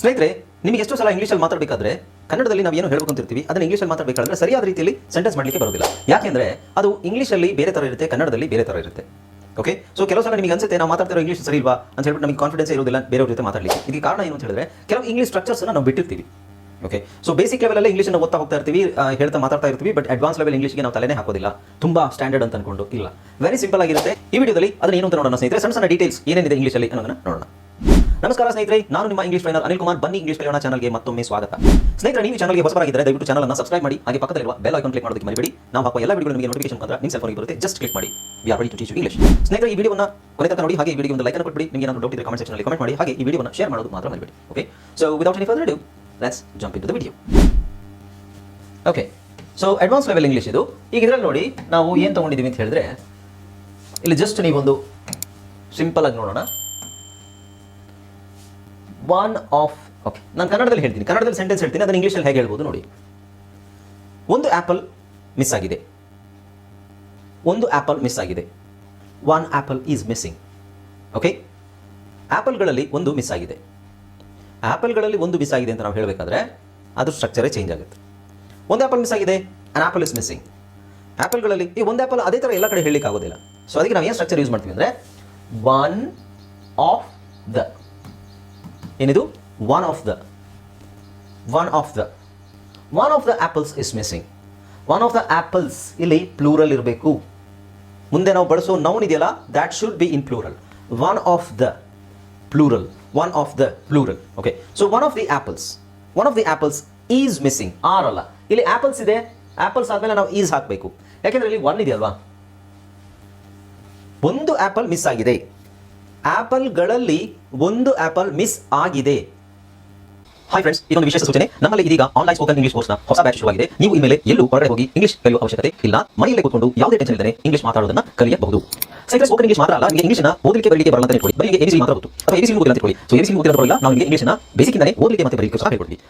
ಸ್ನೇಹಿತರೆ, ನಿಮಗೆ ಎಷ್ಟೋ ಸಲ ಇಂಗ್ಲೀಷಲ್ಲಿ ಮಾತಾಡಬೇಕಾದ್ರೆ ಕನ್ನಡದಲ್ಲಿ ನಾವು ಏನು ಹೇಳ್ಕೊಂತಿರ್ತೀವಿ ಅದನ್ನ ಇಂಗ್ಲೀಷಲ್ಲಿ ಮಾತಾಡಬೇಕಾದ್ರೆ ಸರಿಯಾದ ರೀತಿಯಲ್ಲಿ ಸೆಂಟೆನ್ಸ್ ಮಾಡಲಿಕ್ಕೆ ಬರೋದಿಲ್ಲ. ಯಾಕೆಂದ್ರೆ ಅದು ಇಂಗ್ಲೀಷಲ್ಲಿ ಬೇರೆ ಥರ ಇರುತ್ತೆ, ಕನ್ನಡದಲ್ಲಿ ಬೇರೆ ಥರ ಇರುತ್ತೆ. ಓಕೆ ಸೊ ಕೆಲವು ಸಲ ನಿಮಗೆ ಅನ್ಸುತ್ತೆ ನಾವು ಮಾತಾಡ್ತಿರೋ ಇಂಗ್ಲೀಷ್ ಸರಿ ಇಲ್ವಾ ಅಂತ ಹೇಳ್ಬಿಟ್ಟು ನಮಗೆ ಕಾನ್ಫಿಡೆನ್ಸ್ ಇರೋದಿಲ್ಲ ಬೇರೆಯವ್ರ ಜೊತೆ ಮಾತಾಡಲಿಕ್ಕೆ. ಇದಕ್ಕೆ ಕಾರಣ ಏನು ಅಂತ ಹೇಳಿದ್ರೆ, ಕೆಲವು ಇಂಗ್ಲೀಷ್ ಸ್ಟ್ರಕ್ಚರ್ಸ್ ನಾವು ಬಿಟ್ಟಿರ್ತೀವಿ. ಓಕೆ ಸೊ ಬೇಸಿಕ್ ಲೆವೆಲಲ್ಲಿ ಇಂಗ್ಲೀಷನ್ನು ಓದ್ತಾ ಹೋಗ್ತಾ ಇರ್ತೀವಿ ಹೇಳ್ತಾ ಮಾತಾಡ್ತಾ ಇರ್ತೀವಿ ಬಟ್ ಅಡ್ವಾನ್ಸ್ ಲೆವೆಲ್ ಇಂಗ್ಲೀಷ್ಗೆ ನಾವು ತಲೆನೇ ಹಾಕೋದಿಲ್ಲ. ತುಂಬಾ ಸ್ಟ್ಯಾಂಡರ್ಡ್ ಅಂತ ಅನ್ಕೊಂಡು. ಇಲ್ಲ. ವೆರಿ ಸಿಂಪಲ್ ಆಗಿರುತ್ತೆ. ಈ ವಿಡಿಯೋದಲ್ಲಿ ಅದನ್ನ ಏನು ಅಂತ ನೋಡೋಣ ಸ್ನೇಹಿತರೆ, ಸಣ್ಣ ಸಣ್ಣ ಡೀಟೇಲ್ಸ್ ಏನೇನಿದೆ ಇಂಗ್ಲೀಷಲ್ಲಿ ಅನ್ನೋದನ್ನ ನೋಡೋಣ. ನಮಸ್ಕಾರ ಸ್ನೇಹಿತರೆ, ನಾನು ನಿಮ್ಮ ಇಂಗ್ಲಿಷ್ ಟ್ರೈನರ್ ಅನಿಲ್ ಕುಮಾರ್. ಬನ್ನಿ ಇಂಗ್ಲಿಷ್ ಕಲಿಯೋಣ ಚಾನಲ್ಗೆ ಮತ್ತೊಮ್ಮೆ ಸ್ವಾಗತ. ಸ್ನೇಹಿತರೆ, ನೀವು ಚಾನಲ್ಗೆ ಹೊಸಬರಾಗಿದ್ದರೆ ದಯವಿಟ್ಟು ಚಾನಲ್ ಅನ್ನು ಸಬ್ಸ್ಕ್ರೈಬ್ ಮಾಡಿ, ಹಾಗೆ ಪಕ್ಕದಲ್ಲಿರುವ ಬೆಲ್ ಐಕಾನ್ ಕ್ಲಿಕ್ ಮಾಡೋದಕ್ಕೆ ಮರಿಬೇಡಿ. ನಾವು ಹಾಕುವ ಎಲ್ಲ ವಿಡಿಯೋಗಳು ನಿಮಗೆ ನೋಟಿಫಿಕೇಶನ್ ಮುಖಾಂತರ ನಿಮ್ಮ ಸೆಲ್ಫೋನ್ಗೆ ಬರುತ್ತೆ. ಜಸ್ಟ್ ಕ್ಲಿಕ್ ಮಾಡಿ. We are ready to teach English ಸ್ನೇಹಿತರೆ, ಈ ವಿಡಿಯೋನ ಕೊನೆ ತನಕ ನೋಡಿ, ಹಾಗೆ ಈ ವಿಡಿಯೋ ಒಂದು ಲೈಕ್ ಅನ್ನು ಕೊಟ್ಬಿಡಿ. ನಿಮಗೆ ನಾನು ಡೌಟ್ ಇದ್ರೆ ಕಮೆಂಟ್ ಸೆಕ್ಷನ್ ಅಲ್ಲಿ ಕಮೆಂಟ್ ಮಾಡಿ. ಹಾಗೆ ಈ ವಿಡಿಯೋನ ಶೇರ್ ಮಾಡೋದು ಮಾತ್ರ ಮರಿಬೇಡಿ. Okay so without any further do let's jump in to the video okay so advance level English ಇದು. ಈಗ ಇದರಲ್ಲಿ ನೋಡಿ, ನಾವು ಏನು ತೊಗೊಂಡಿದ್ದೀವಿ ಅಂತ ಹೇಳಿದ್ರೆ, ಇಲ್ಲಿ ಜಸ್ಟ್ ನೀವೊಂದು ಸಿಂಪಲ್ ಆಗಿ ನೋಡೋಣ. ಒನ್ ಆಫ್ ಓಕೆ ನಾನು ಕನ್ನಡದಲ್ಲಿ ಹೇಳ್ತೀನಿ. ಕನ್ನಡದಲ್ಲಿ ಸೆಂಟೆನ್ಸ್ ಹೇಳ್ತೀನಿ. ಅದನ್ನು ಇಂಗ್ಲೀಷಲ್ಲಿ ಹೇಗೆ ಹೇಳ್ಬೋದು ನೋಡಿ. ಒಂದು ಆ್ಯಪಲ್ ಮಿಸ್ ಆಗಿದೆ. ಒಂದು ಆ್ಯಪಲ್ ಮಿಸ್ ಆಗಿದೆ. One apple is missing okay ಆ್ಯಪಲ್ಗಳಲ್ಲಿ ಒಂದು ಮಿಸ್ ಆಗಿದೆ. ಆ್ಯಪಲ್ಗಳಲ್ಲಿ ಒಂದು ಮಿಸ್ ಆಗಿದೆ ಅಂತ ನಾವು ಹೇಳಬೇಕಾದ್ರೆ ಅದ್ರ ಸ್ಟ್ರಕ್ಚರೇ ಚೇಂಜ್ ಆಗುತ್ತೆ. ಒಂದು ಆ್ಯಪಲ್ ಮಿಸ್ ಆಗಿದೆ. ಅನ್ ಆ್ಯಪಲ್ ಇಸ್ ಮಿಸ್ಸಿಂಗ್ ಆ್ಯಪಲ್ಗಳಲ್ಲಿ ಈ ಒಂದು ಆ್ಯಪಲ್ ಅದೇ ಥರ ಎಲ್ಲ ಕಡೆ ಹೇಳಲಿಕ್ಕೆ ಆಗೋದಿಲ್ಲ ಸೊ ಅದಕ್ಕೆ ನಾವು ಏನು ಸ್ಟ್ರಕ್ಚರ್ ಯೂಸ್ ಮಾಡ್ತೀವಿ ಅಂದರೆ ಒನ್ ಆಫ್ ದ ಏನಿದು? One of the one of the one of the apples is missing one of the apples ಇಲ್ಲಿ ಪ್ಲೂರಲ್ ಇರಬೇಕು. ಮುಂದೆ ನಾವು ಬಳಸೋ ನೌನ್ ಇದೆಯಲ್ಲ that should be in plural one of the plural one of the plural okay so one of the apples one of the apples is missing are ಅಲ್ಲ. ಇಲ್ಲಿ apples ಇದೆ. Apples ಆದಮೇಲೆ ನಾವು ಈಸ್ ಹಾಕಬೇಕು. ಯಾಕೆಂದ್ರೆ ಇಲ್ಲಿ ಒನ್ ಇದೆಯಲ್ವಾ? ಒಂದು ಆ್ಯಪಲ್ ಮಿಸ್ ಆಗಿದೆ. ಆ್ಯಪಲ್ಗಳಲ್ಲಿ ಒಂದು ಆಪಲ್ ಮಿಸ್ ಆಗಿದೆ. ಹಾಯ್ ಫ್ರೆಂಡ್ಸ್ ಇದೊಂದು ವಿಶೇಷ ಸೂಚನೆ. ನಮ್ಮಲ್ಲಿ ಇದೀಗ ಆನ್ಲೈನ್ ಸ್ಪೋಕನ್ ಇಂಗ್ಲಿಷ್ ಕೋರ್ಸ್ನ ಹೊಸ ಬ್ಯಾಚ್ ಶುರುವಾಗಿದೆ. ನೀವು ಇನ್ಮೇಲೆ ಎಲ್ಲೂ ಹೊರಗಡೆ ಹೋಗಿ ಇಂಗ್ಲಿಷ್ ಕಲಿಯುವ ಅವಶ್ಯಕತೆ ಇಲ್ಲ. ಮನೆಯಲ್ಲೇ ಕೂತ್ಕೊಂಡು ಯಾವುದೇ ಟೆನ್ಷನ್ ಇಲ್ಲದೆ ಇಂಗ್ಲಿಷ್ ಮಾತಾಡೋದನ್ನ ಕಲಿಯಬಹುದು. ಸೈಕಲ್ ಸ್ಪೋಕನ್ ಇಂಗ್ಲಿಷ್ ಮಾತ್ರ ಅಲ್ಲ, ನಿಮಗೆ ಇಂಗ್ಲಿಷ್ನ ಓದಲಿಕ್ಕೆ ಬರಲಿಕ್ಕೆ ಬರಲ್ಲ ಅಂತ ಹೇಳಿ ಬರೀ ಎಬಿಸಿ ಮಾತ್ರ ಗೊತ್ತು. ಅಥವಾ ಎಬಿಸಿ ಓದಿಲ್ಲ ಅಂತ ಹೇಳಿ ಸೊ ಎಬಿಸಿ ಓದಿಲ್ಲ ನಾವು ನಿಮಗೆ ಇಂಗ್ಲಿಷ್ನ ಬೇಸಿಕ್ಕಿಂದಲೇ ಓದಲಿಕ್ಕೆ ಮತ್ತೆ ಬರಲಿಕ್ಕೆ ಸಹ ಹೇಳ್ಕೊಡ್ತೀವಿ.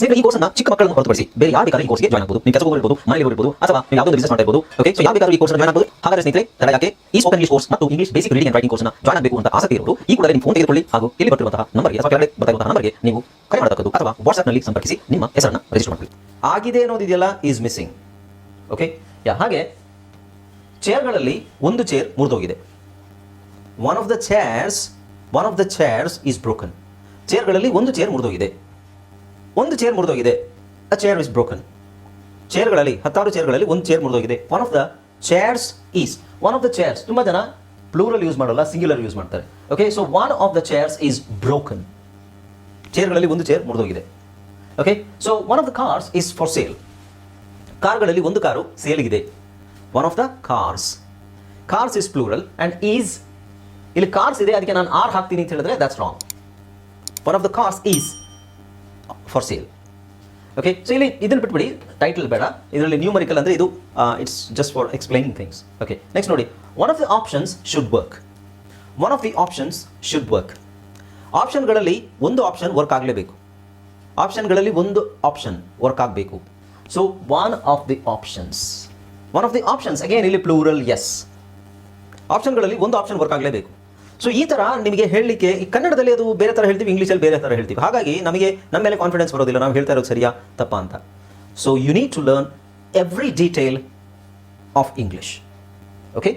ಸ್ನೇಹಿತರೆ ಈ ಕೋರ್ಸ್ನ ಚಿಕ್ಕ ಮಕ್ಕಳನ್ನು ಹೊರತುಪಡಿಸಿ ಬೇರೆ ಯಾರು ಬೇಕಾದ್ರೆ ಈ ಕೋರ್ಸ್ಗೆ ಜಾಯ್ನ್ ಆಗಬಹುದು ನೀವು ಕೆಲಸ ಹೋಗಿರ್ಬೋದು ಮನೆಯಲ್ಲಿ ಇರ್ಬೋದು ಅಥವಾ ನೀವು ಯಾವುದೋ ಬಿಸಿನೆಸ್ ಇರ್ಬೋದು ಓಕೆ ಸೊ ಯಾವ ಬೇಕಾದ್ರೂ ಈ ಕೋರ್ಸ್ ಜಾಯ್ನ್ ಆಗಬಹುದು ಹಾಗಾದ್ರೆ ಸ್ನೇಹಿತರೆ ತಡ ಯಾಕೆ ಈ ಸ್ಪೋಕನ್ ಇಂಗ್ಲಿಷ್ ಕೋರ್ಸ್ ಮತ್ತು English basic reading and writing ಕೋರ್ಸ್ನ ಜಾಯ್ನ್ ಆಗಬೇಕು ಅಂತ ಆಸಕ್ತಿ ಇರೋದು ಈ ಕೂಡ ನಿಮ್ಮ ಫೋನ್ ತೆಗೆದುಕೊಳ್ಳಿ ಹಾಗೂ ಇಲ್ಲಿ ಬರ್ತಿರುವಂತಹ ನಂಬರ್ಗೆ ಅಥವಾ ಕೆಳಗಡೆ ಬರ್ತಾ ನಂಬರ್ಗೆ ನೀವು ಕರೆ ಮಾಡತಕ್ಕದ್ದು ಅಥವಾ ವಾಟ್ಸ್ಆಪ್ನಲ್ಲಿ ಸಂಪರ್ಕಿಸಿ ನಿಮ್ಮ ಹೆಸರನ್ನ ರಿಜಿಸ್ಟರ್ ಮಾಡ್ಕೊಳ್ಳಿ. ಆಗಿದೆ ಅನ್ನೋದಿದೆಯಲ್ಲ ಈಸ್ ಮಿಸ್ಸಿಂಗ್ ಓಕೆ ಯಾ ಹಾಗೆ ಚೇರ್ಗಳಲ್ಲಿ ಒಂದು chair ಮುರಿದೋಗಿದೆ. One of the chairs one of the chairs is broken ಚೇರ್ಗಳಲ್ಲಿ ಒಂದು ಚೇರ್ ಮುರಿದೋಗಿದೆ. ಒಂದು ಚೇರ್ ಮುರಿದೋಗಿದೆ. ಅ ಚೇರ್ ಇಸ್ ಬ್ರೋಕನ್ ಚೇರ್ಗಳಲ್ಲಿ ಹತ್ತಾರು ಚೇರ್ಗಳಲ್ಲಿ ಒಂದು chair ಮುರಿದೋಗಿದೆ. One of the chairs is one of the chairs ತುಂಬ ಜನ ಪ್ಲೂರಲ್ ಯೂಸ್ ಮಾಡಲ್ಲ ಸಿಂಗ್ಯುಲರ್ ಯೂಸ್ ಮಾಡ್ತಾರೆ. Okay so one of the chairs is broken ಚೇರ್ಗಳಲ್ಲಿ ಒಂದು chair ಮುರಿದೋಗಿದೆ. Okay so one of the cars is for sale ಕಾರ್ಗಳಲ್ಲಿ ಒಂದು car ಸೇಲ್ಗಿದೆ one of the cars cars is plural and is ಇಲ್ಲಿ cars ಇದೆ, ಅದಕ್ಕೆ ನಾನು are ಹಾಕ್ತೀನಿ ಅಂತ ಹೇಳಿದ್ರೆ that's wrong one of the cars is for sale okay so ಇಲ್ಲಿ ಇದನ್ನು ಬಿಟ್ಬಿಡಿ. ಟೈಟಲ್ ಬೇಡ. ಇದರಲ್ಲಿ ನ್ಯೂಮರಿಕಲ್ ಅಂದರೆ ಇದು it's just for explaining things okay next ನೋಡಿ. One of the options should work one of the options should work ಆಪ್ಷನ್ಗಳಲ್ಲಿ ಒಂದು option work ಆಗಲೇಬೇಕು. ಆಪ್ಷನ್ಗಳಲ್ಲಿ ಒಂದು ಆಪ್ಷನ್ ವರ್ಕ್ ಆಗಬೇಕು. So one of the options one of the options again ಇಲ್ಲಿ plural S ಆಪ್ಷನ್ಗಳಲ್ಲಿ ಒಂದು option work ಆಗಲೇಬೇಕು. ಸೊ ಈ ಥರ ನಿಮಗೆ ಹೇಳಲಿಕ್ಕೆ ಈ ಕನ್ನಡದಲ್ಲಿ ಅದು ಬೇರೆ ಥರ ಹೇಳ್ತೀವಿ, ಇಂಗ್ಲೀಷಲ್ಲಿ ಬೇರೆ ಥರ ಹೇಳ್ತೀವಿ. ಹಾಗಾಗಿ ನಮಗೆ ನಮ್ಮ ಮೇಲೆ ಕಾನ್ಫಿಡೆನ್ಸ್ ಬರೋದಿಲ್ಲ. ನಾವು ಹೇಳ್ತಾ ಇರೋದು ಸರಿಯಾ, ತಪ್ಪಾ ಅಂತ. So you need to learn every detail of English okay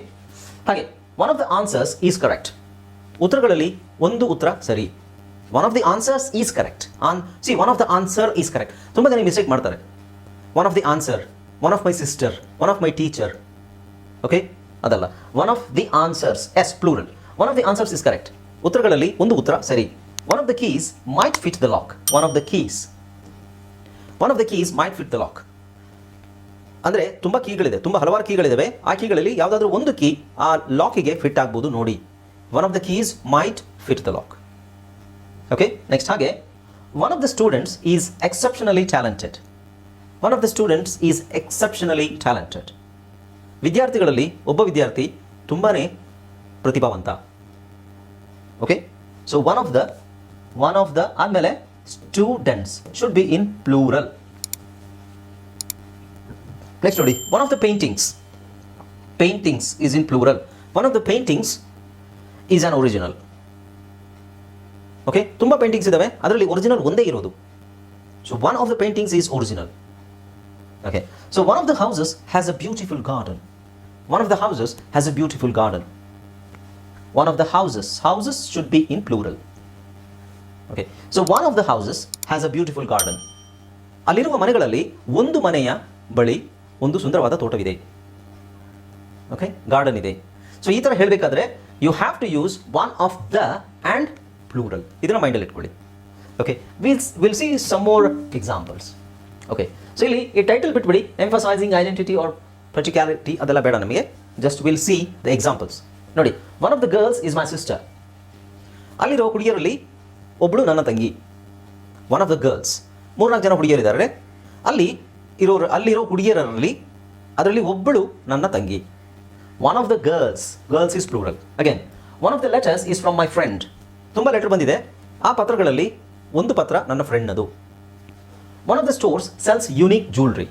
ಹಾಗೆ one of the answers is correct ಉತ್ತರಗಳಲ್ಲಿ ಒಂದು ಉತ್ತರ ಸರಿ. One of the answers is correct on C one of the answer is correct ತುಂಬ ಜನ ಮಿಸ್ಟೇಕ್ ಮಾಡ್ತಾರೆ. One of the answer one of my sister one of my teacher okay ಅದಲ್ಲ. One of the answers S plural one of the answers is correct ಉತ್ತರಗಳಲ್ಲಿ ಒಂದು ಉತ್ತರ ಸರಿ one of the keys might fit the lock one of the keys one of the keys might fit the lock ಅಂದರೆ ತುಂಬ ಕೀಗಳಿದೆ ತುಂಬ ಹಲವಾರು ಕೀಗಳಿದ್ದಾವೆ ಆ ಕೀಗಳಲ್ಲಿ ಯಾವುದಾದ್ರೂ ಒಂದು ಕೀ ಆ ಲಾಕಿಗೆ ಫಿಟ್ ಆಗ್ಬೋದು ನೋಡಿ. One of the keys might fit the lock okay next ಹಾಗೆ. One of the students is exceptionally talented one of the students is exceptionally talented ವಿದ್ಯಾರ್ಥಿಗಳಲ್ಲಿ ಒಬ್ಬ ವಿದ್ಯಾರ್ಥಿ ತುಂಬಾ ಪ್ರತಿಭಾವಂತ. Okay so one of the one of the ಆದಮೇಲೆ students should be in plural next ನೋಡಿ one of the paintings paintings is in plural one of the paintings is an original okay ತುಂಬ paintings ಇದ್ದಾವೆ ಅದರಲ್ಲಿ original ಒಂದೇ ಇರೋದು. So one of the paintings is original okay so one of the houses has a beautiful garden one of the houses has a beautiful garden one of the houses houses should be in plural okay so one of the houses has a beautiful garden ಅಲ್ಲಿರುವ ಮನೆಗಳಲ್ಲಿ ಒಂದು ಮನೆಯ ಬಳಿ ಒಂದು ಸುಂದರವಾದ ತೋಟವಿದೆ. Okay garden ಇದೆ. So ಈ ಥರ ಹೇಳಬೇಕಾದ್ರೆ you have to use one of the and plural ಇದನ್ನು ಮೈಂಡಲ್ಲಿ ಇಟ್ಕೊಳ್ಳಿ. Okay wills will see some more examples okay so ಇಲ್ಲಿ ಈ ಟೈಟಲ್ ಬಿಟ್ಬಿಡಿ. ಎಂಫಸೈಸಿಂಗ್ ಐಡೆಂಟಿಟಿ ಆರ್ ಪರ್ಟಿಕ್ಯಾಲಿಟಿ ಅದೆಲ್ಲ ಬೇಡ ನಮಗೆ. Just will see the examples ನೋಡಿ one of the girls is my sister ಅಲ್ಲಿರೋ ಹುಡುಗಿಯರಲ್ಲಿ ಒಬ್ಬಳು ನನ್ನ ತಂಗಿ. ಒನ್ ಆಫ್ ದ ಗರ್ಲ್ಸ್ ಮೂರ್ನಾಲ್ಕು ಜನ ಹುಡುಗಿಯರಿದ್ದಾರೆ. ಅಲ್ಲಿ ಇರೋರು, ಅಲ್ಲಿರೋ ಹುಡುಗಿಯರಲ್ಲಿ ಅದರಲ್ಲಿ ಒಬ್ಬಳು ನನ್ನ ತಂಗಿ. One of the girls girls is plural again one of the letters is from my friend ತುಂಬ ಲೆಟರ್ ಬಂದಿದೆ. ಆ ಪತ್ರಗಳಲ್ಲಿ ಒಂದು ಪತ್ರ ನನ್ನ ಫ್ರೆಂಡ್ನದು one of the stores sells unique jewellery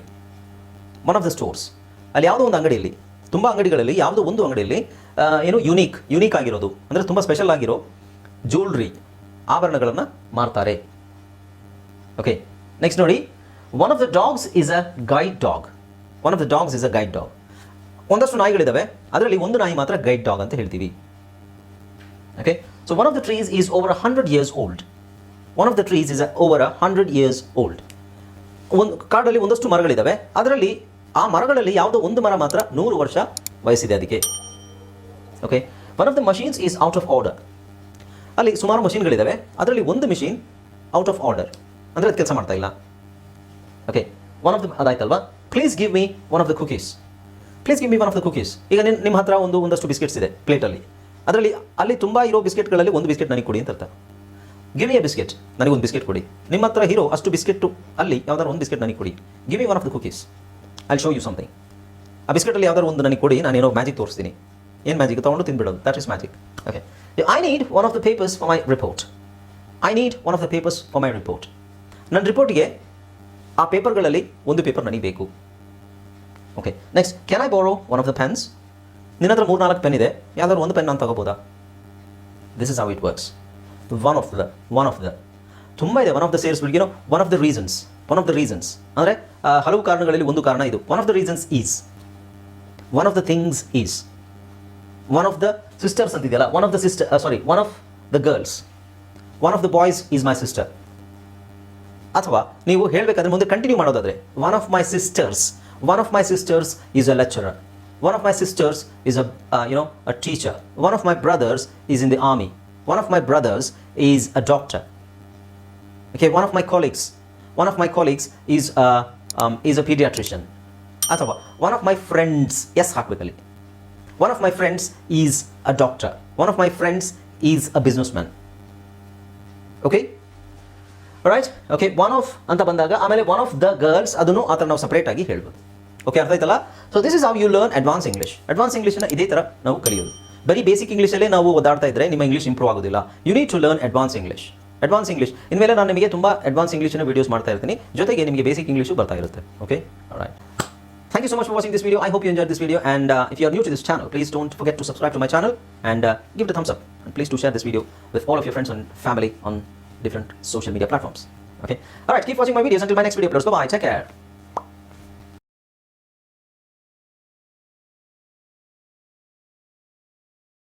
one of the stores ಅಲ್ಲಿ ಯಾವುದೋ ಒಂದು ಅಂಗಡಿಯಲ್ಲಿ ತುಂಬ ಅಂಗಡಿಗಳಲ್ಲಿ, ಯಾವುದೋ ಒಂದು ಅಂಗಡಿಯಲ್ಲಿ ಏನು ಯುನೀಕ್ ಯುನೀಕ್ ಆಗಿರೋದು. ಅಂದರೆ ತುಂಬ ಸ್ಪೆಷಲ್ ಆಗಿರೋ ಜ್ಯುವೆಲ್ರಿ ಆಭರಣಗಳನ್ನು ಮಾರ್ತಾರೆ. ಓಕೆ ನೆಕ್ಸ್ಟ್ ನೋಡಿ. One of the dogs is a guide dog one of the dogs is a guide dog ಒಂದಷ್ಟು ನಾಯಿಗಳಿದ್ದಾವೆ ಅದರಲ್ಲಿ ಒಂದು ನಾಯಿ ಮಾತ್ರ ಗೈಡ್ ಡಾಗ್ ಅಂತ ಹೇಳ್ತೀವಿ. Okay so one of the trees is over hundred years old one of the trees is over a hundred years old ಒಂದು, ಕಾಡಲ್ಲಿ ಒಂದಷ್ಟು ಮರಗಳಿದ್ದಾವೆ ಅದರಲ್ಲಿ ಆ ಮರಗಳಲ್ಲಿ ಯಾವುದೋ ಒಂದು ಮರ ಮಾತ್ರ ನೂರು ವರ್ಷ ವಯಸ್ಸಿದೆ ಅದಕ್ಕೆ. Okay one of the machines is out of order ಅಲ್ಲಿ ಸುಮಾರು ಮಷೀನ್ಗಳಿದ್ದಾವೆ ಅದರಲ್ಲಿ ಒಂದು ಮಿಷಿನ್ ಔಟ್ ಆಫ್ ಆರ್ಡರ್ ಅಂದರೆ ಅದು ಕೆಲಸ ಮಾಡ್ತಾ ಇಲ್ಲ. Okay one of the ಅದಾಯ್ತಲ್ವಾ? Please give me one of the cookies please give me one of the cookies ಈಗ ನಿನ್ನ ನಿಮ್ಮ ಹತ್ರ ಒಂದು, ಒಂದಷ್ಟು ಬಿಸ್ಕೆಟ್ಸ್ ಇದೆ ಪ್ಲೇಟಲ್ಲಿ. ಅದರಲ್ಲಿ, ಅಲ್ಲಿ ತುಂಬ ಇರೋ ಬಿಸ್ಕೆಟ್ಗಳಲ್ಲಿ ಒಂದು ಬಿಸ್ಕೆಟ್ ನನಗೆ ಕೊಡಿ ಅಂತ ಅರ್ಥ. ಗಿವ್ ಎ ಬಿಸ್ಕೆಟ್ ನನಗೆ ಒಂದು ಬಿಸ್ಕೆಟ್ ಕೊಡಿ. ನಿಮ್ಮ ಹತ್ರ ಹೀರೋ ಅಷ್ಟು ಬಿಸ್ಕೆಟ್ ಅಲ್ಲಿ ಯಾವ್ದಾದ್ರು ಒಂದು ಬಿಸ್ಕೆಟ್ ನನಗೆ ಕೊಡಿ. Give one of the cookies I show you something ಆ ಬಿಸ್ಕೆಟಲ್ಲಿ ಯಾವ್ದಾದ್ರು ಒಂದು ನನಗೆ ಕೊಡಿ ನಾನು ಏನೋ ಮ್ಯಾಜಿಕ್ ತೋರಿಸ್ತೀನಿ. ಏನು ಮ್ಯಾಜಿಕ್ ತೊಗೊಂಡು ತಿನ್ಬಿಡೋದು. That is magic okay I need one of the papers for my report I need one of the papers for my report ನನ್ನ ರಿಪೋರ್ಟ್ಗೆ ಆ ಪೇಪರ್ಗಳಲ್ಲಿ ಒಂದು ಪೇಪರ್ ನನಗೆ ಬೇಕು. Okay next can I borrow one of the pens ನಿನ್ನ ಹತ್ರ ಮೂರು ನಾಲ್ಕು ಪೆನ್ ಇದೆ. ಯಾವ್ದಾದ್ರು ಒಂದು ಪೆನ್ ನಾನು ತಗೋಬೋದಾ? This is how it works one of the one of the ತುಂಬ ಇದೆ. One of the ಬಿಡ್ಗಿನೋ one of the reasons one of the reasons ಅಂದರೆ ಹಲವು ಕಾರಣಗಳಲ್ಲಿ ಒಂದು ಕಾರಣ ಇದು one of the reasons is one of the things is one of the sisters ಅಂತಿದೆಯಲ್ಲ one of the sister sorry one of the girls one of the boys is my sister ಅಥವಾ ನೀವು ಹೇಳಬೇಕಾದ್ರೆ ಮುಂದೆ ಕಂಟಿನ್ಯೂ ಮಾಡೋದಾದ್ರೆ one of my sisters one of my sisters is a lecturer one of my sisters is a you know a teacher one of my brothers is in the army one of my brothers is a doctor okay one of my colleagues one of my colleagues is a um, is ಅಥವಾ one of my friends yes ಹಾಕ್ಬೇಕಲ್ಲಿ one of my friends is a doctor. One of my friends is a businessman. Okay? Right okay one of ಅಂತ ಬಂದಾಗ ಆಮೇಲೆ one of the girls ಅದನ್ನು ಆ ಥರ ನಾವು separate ಆಗಿ ಹೇಳ್ಬೋದು. ಓಕೆ ಅರ್ಥ ಆಯ್ತಲ್ಲ? So this is how you learn advance English advance ಇಂಗ್ಲಿಷ್ನ ಇದೇ ಥರ ನಾವು ಕಲಿಯೋದು. ಬರೀ ಬೇಸಿಕ್ ಇಂಗ್ಲೀಷಲ್ಲೇ ನಾವು ಓದಾಡ್ತಾ ಇದ್ದರೆ ನಿಮ್ಮ ಇಂಗ್ಲೀಷ್ ಇಂಪ್ರೂವ್ ಆಗೋದಿಲ್ಲ. You need to learn advance English advance English ಇನ್ಮೇಲೆ ನಾನು ನಿಮಗೆ ತುಂಬ ಅಡ್ವಾನ್ಸ್ ಇಂಗ್ಲೀಷಿನ ವೀಡಿಯೋಸ್ ಮಾಡ್ತಾ ಇರ್ತೀನಿ ಜೊತೆಗೆ ನಿಮಗೆ ಬೇಸಿಕ್ ಇಂಗ್ಲೀಷು ಬರ್ತಾ ಇರುತ್ತೆ okay right Thank you so much for watching this video. I hope you enjoyed this video. And uh, if you are new to this channel, please don't forget to subscribe to my channel and uh, give it a thumbs up. And please do share this video with all of your friends and family on different social media platforms. Okay. All right. Keep watching my videos until my next video uploads. Bye bye. Take care.